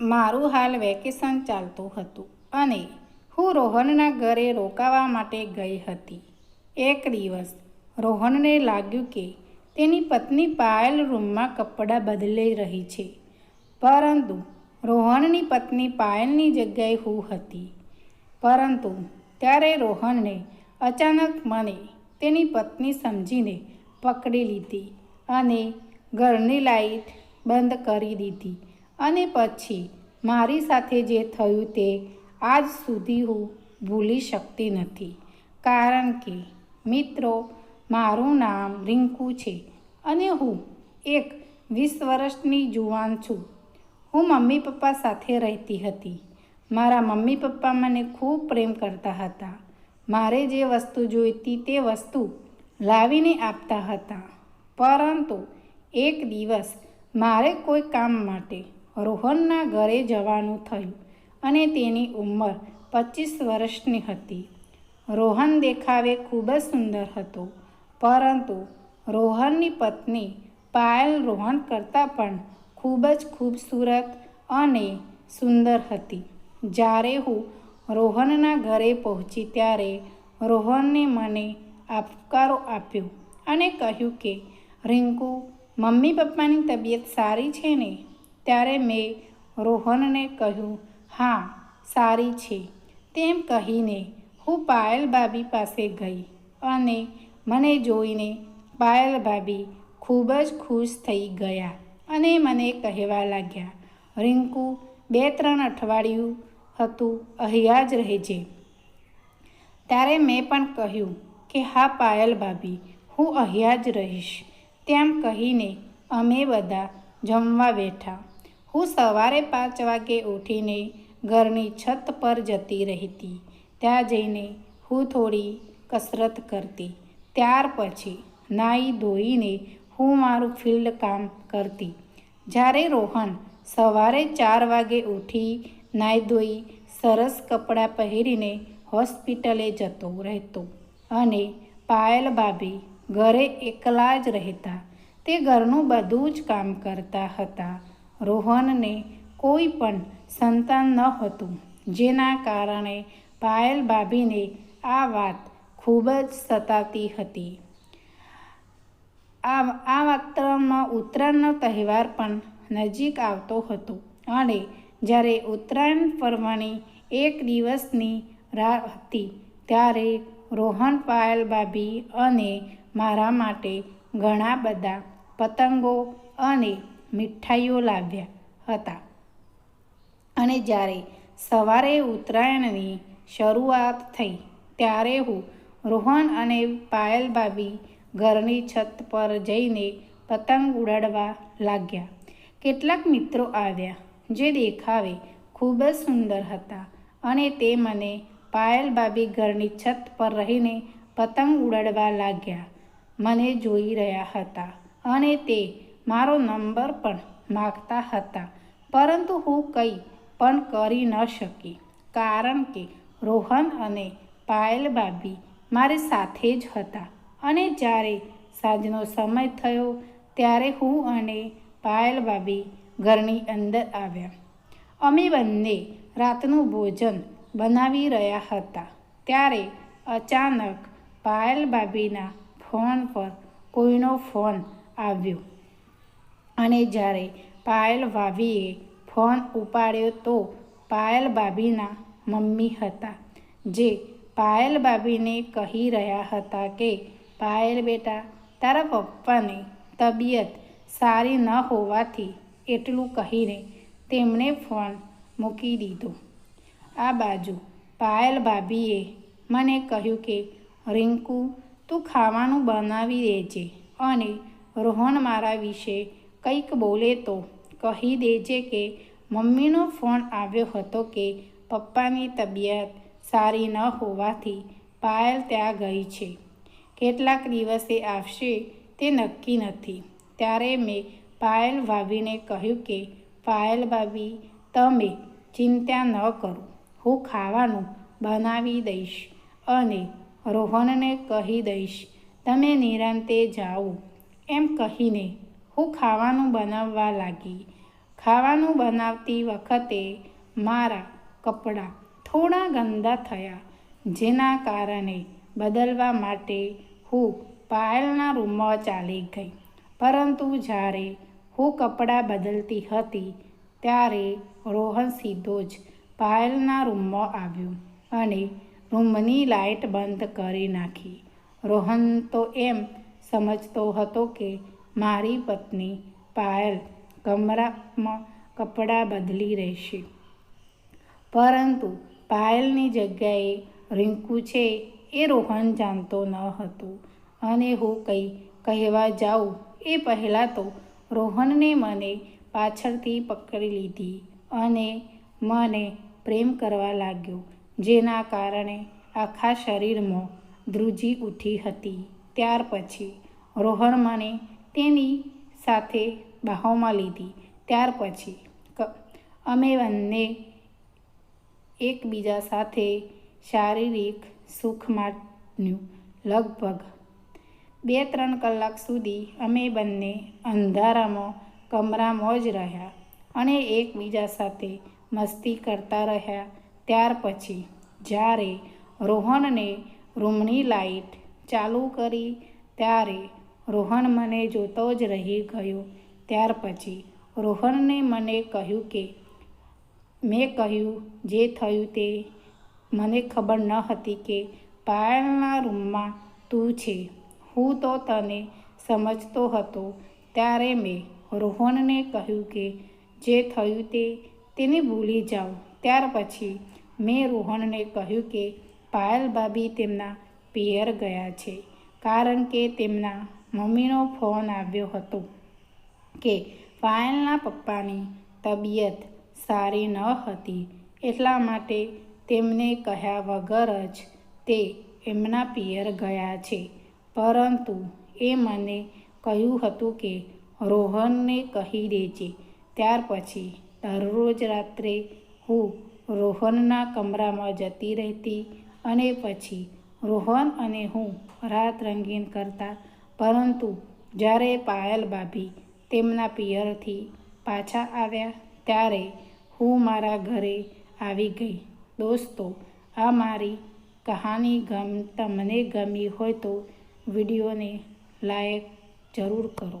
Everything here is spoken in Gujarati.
મારું હાલ વેકેશન ચાલતું હતું અને હું રોહનના ઘરે રોકાવા માટે ગઈ હતી. એક દિવસ રોહનને લાગ્યું કે તેની પત્ની પાયલ રૂમમાં કપડાં બદલી રહી છે. પરંતુ રોહનની પત્ની પાયલની જગ્યાએ હું હતી. પરંતુ ત્યારે રોહનને અચાનક મને તેની પત્ની સમજીને પકડી લીધી અને ઘરની લાઈટ બંધ કરી દીધી. અને પછી મારી સાથે જે થયું તે આજ સુધી હું ભૂલી શકતી નથી. કારણ કે, મિત્રો, મારું નામ રિંકુ છે અને હું એક વીસ વર્ષની જુવાન છું. હું મમ્મી પપ્પા સાથે રહેતી હતી. મારા મમ્મી પપ્પા મને ખૂબ પ્રેમ કરતા હતા. મારે જે વસ્તુ જોઈતી તે વસ્તુ લાવીને આપતા હતા. પરંતુ એક દિવસ મારે કોઈ કામ માટે રોહનના ઘરે જવાનું થયું અને તેની ઉંમર પચીસ વર્ષની હતી. રોહન દેખાવે ખૂબ જ સુંદર હતો, પરંતુ રોહનની પત્ની પાયલ રોહન કરતાં પણ ખૂબ જ ખૂબસૂરત અને સુંદર હતી. જ્યારે હું રોહનના ઘરે પહોંચી ત્યારે રોહનને મને આપકારો આપ્યો અને કહ્યું કે, રિંકુ, મમ્મી પપ્પાની તબિયત સારી છે ને? ત્યારે મેં રોહનને કહ્યું, હા, સારી છે. તેમ કહીને હું પાયલ ભાભી પાસે ગઈ અને મને જોઈને પાયલ ભાભી ખૂબ જ ખુશ થઈ ગયા અને મને કહેવા લાગ્યા, રિંકુ, બે ત્રણ અઠવાડિયું હતું, અહીંયા જ રહેજે. ત્યારે મેં પણ કહ્યું કે, હા, પાયલ ભાભી, હું અહીંયા જ રહીશ. તેમ કહીને અમે બધા જમવા બેઠા. હું સવારે પાંચ વાગે ઉઠીને ઘરની છત પર જતી રહેતી. ત્યાં જઈને હું થોડી કસરત કરતી. ત્યાર પછી નાહી ધોઈને હું મારું ફિલ્ડ કામ કરતી. જ્યારે રોહન સવારે ચાર વાગે ઉઠી નાહી ધોઈ સરસ કપડાં પહેરીને હોસ્પિટલે જતો રહેતો અને પાયલ ભાભી ઘરે એકલા જ રહેતા. તે ઘરનું બધું જ કામ કરતા હતા. રોહનને કોઈ પણ સંતાન ન હતું, જેના કારણે પાયલ ભાભીને આ વાત ખૂબ જ સતાતી હતી. આ આ વાતાવરણમાં ઉત્તરાયણનો તહેવાર પણ નજીક આવતો હતો અને જ્યારે ઉત્તરાયણ ફરવાની એક દિવસની રાહ હતી, ત્યારે રોહન, પાયલ ભાભી અને મારા માટે ઘણા બધા પતંગો અને મીઠાઈઓ લાવ્યા હતા. અને જ્યારે સવારે ઉત્તરાયણની શરૂઆત થઈ, ત્યારે હું રોહન અને પાયલ ભાભી ઘરની છત પર જઈને પતંગ ઉડાડવા લાગ્યા. કેટલાક મિત્રો આવ્યા જે દેખાવે ખૂબ જ સુંદર હતા અને તે મને પાયલ ભાભી ઘરની છત પર રહીને પતંગ ઉડાડવા લાગ્યા. મને જોઈ રહ્યા હતા અને તે મારો નંબર પણ માગતા હતા, પરંતુ હું કંઈ પણ કરી ન શકી, કારણ કે રોહન અને પાયલ બાબી મારી સાથે જ હતા. અને જ્યારે સાંજનો સમય થયો, ત્યારે હું અને પાયલ બાબી ઘરની અંદર આવ્યા. અમે બંને રાતનું ભોજન બનાવી રહ્યા હતા, ત્યારે અચાનક પાયલ બાબીના ફોન પર કોઈનો ફોન આવ્યો. અને જ્યારે પાયલ ભાભીએ ફોન ઉપાડ્યો તો પાયલ ભાભીના મમ્મી હતા, જે પાયલ ભાભીને કહી રહ્યા હતા કે, પાયલ બેટા, તારા પપ્પાની તબિયત સારી ન હોવાથી એટલું કહીને તેમણે ફોન મૂકી દીધો. આ બાજુ પાયલ ભાભીએ મને કહ્યું કે, રિંકુ, તું ખાવાનું બનાવી દેજે અને રોહન મારા વિશે કંઈક બોલે તો કહી દેજે કે મમ્મીનો ફોન આવ્યો હતો કે પપ્પાની તબિયત સારી ન હોવાથી પાયલ ત્યાં ગઈ છે. કેટલાક દિવસે આવશે તે નક્કી નથી. ત્યારે મેં પાયલ ભાભીને કહ્યું કે, પાયલ ભાભી, તમે ચિંતા ન કરો. હું ખાવાનું બનાવી દઈશ અને રોહનને કહી દઈશ, તમે નિરાંતે જાઓ. એમ કહીને હું ખાવાનું બનાવવા લાગી. ખાવાનું બનાવતી વખતે મારા કપડાં થોડા ગંદા થયા, જેના કારણે બદલવા માટે હું પાયલના રૂમમાં ચાલી ગઈ. પરંતુ જ્યારે હું કપડાં બદલતી હતી, ત્યારે રોહન સીધો જ પાયલના રૂમમાં આવ્યો અને રૂમની લાઇટ બંધ કરી નાખી. રોહન તો એમ સમજતો હતો કે મારી પત્ની પાયલ કમરામાં કપડાં બદલી રહેશે. પરંતુ પાયલની જગ્યાએ રિંકુ છે એ રોહન જાણતો ન હતો. અને હું કંઈ કહેવા જાઉં એ પહેલાં તો રોહનને મને પાછળથી પકડી લીધી અને મને પ્રેમ કરવા લાગ્યો, જેના કારણે આખા શરીરમાં ધ્રુજી ઉઠી હતી. ત્યાર પછી રોહન મને તેની સાથે બાહોમાં લીધી. ત્યાર પછી અમે બંને એકબીજા સાથે શારીરિક સુખ માન્યું. લગભગ બે ત્રણ કલાક સુધી અમે બંને અંધારામાં, કમરામાં જ રહ્યા અને એકબીજા સાથે મસ્તી કરતા રહ્યા. ત્યાર પછી જ્યારે રોહનને રૂમની લાઇટ ચાલુ કરી, ત્યારે રોહન મને જોતો જ રહી ગયો. ત્યાર પછી રોહનને મને કહ્યું કે, મેં કહ્યું જે થયું તે મને ખબર ન હતી કે પાયલના રૂમમાં તું છે. હું તો તને સમજતો હતો. ત્યારે મેં રોહનને કહ્યું કે, જે થયું તે તેને ભૂલી જાઓ. ત્યાર પછી મેં રોહનને કહ્યું કે, પાયલ ભાભી તેમના પિયર ગયા છે. કારણ કે તેમના મમ્મીનો ફોન આવ્યો હતો કે પાયલના પપ્પાની તબિયત સારી ન હતી એટલા માટે તેમને કહ્યા વગર જ તે એમના પિયર ગયા છે. પરંતુ એ મને કહ્યું હતું કે રોહનને કહી દેજે. ત્યાર પછી દરરોજ રાત્રે હું રોહનના કમરામાં જતી રહેતી અને પછી રોહન અને હું રાત રંગીન કરતા પરંતુ જ્યારે પાયલ ભાભી તેમના પિયરથી પાછા આવ્યા ત્યારે હું મારા ઘરે આવી ગઈ. દોસ્તો, આ મારી કહાની ગમ, તમને ગમી હોય તો વિડીયોને લાઈક જરૂર કરો.